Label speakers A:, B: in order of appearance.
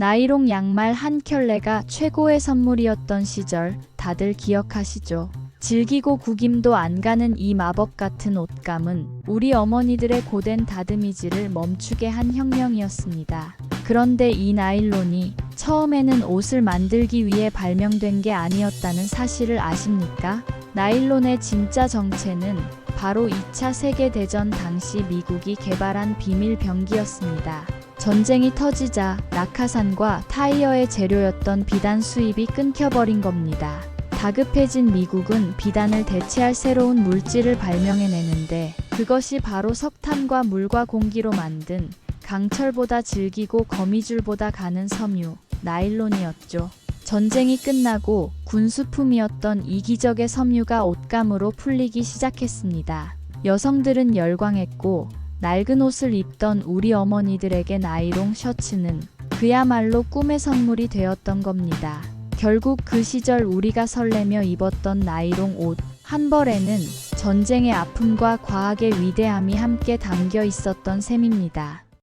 A: 나이롱 양말 한 켤레가 최고의 선물이었던 시절 다들 기억하시죠? 질기고 구김도 안 가는 이 마법 같은 옷감은 우리 어머니들의 고된 다듬이질을 멈추게 한 혁명이었습니다. 그런데 이 나일론이 처음에는 옷을 만들기 위해 발명된 게 아니었다는 사실을 아십니까? 나일론의 진짜 정체는 바로 2차 세계대전 당시 미국이 개발한 비밀 병기였습니다. 전쟁이 터지자 낙하산과 타이어의 재료였던 비단 수입이 끊겨버린 겁니다. 다급해진 미국은 비단을 대체할 새로운 물질을 발명해내는데 그것이 바로 석탄과 물과 공기로 만든 강철보다 질기고 거미줄보다 가는 섬유, 나일론이었죠. 전쟁이 끝나고 군수품이었던 이 기적의 섬유가 옷감으로 풀리기 시작했습니다. 여성들은 열광했고 낡은 옷을 입던 우리 어머니들에게 나이롱 셔츠는 그야말로 꿈의 선물이 되었던 겁니다. 결국 그 시절 우리가 설레며 입었던 나이롱 옷 한 벌에는 전쟁의 아픔과 과학의 위대함이 함께 담겨 있었던 셈입니다.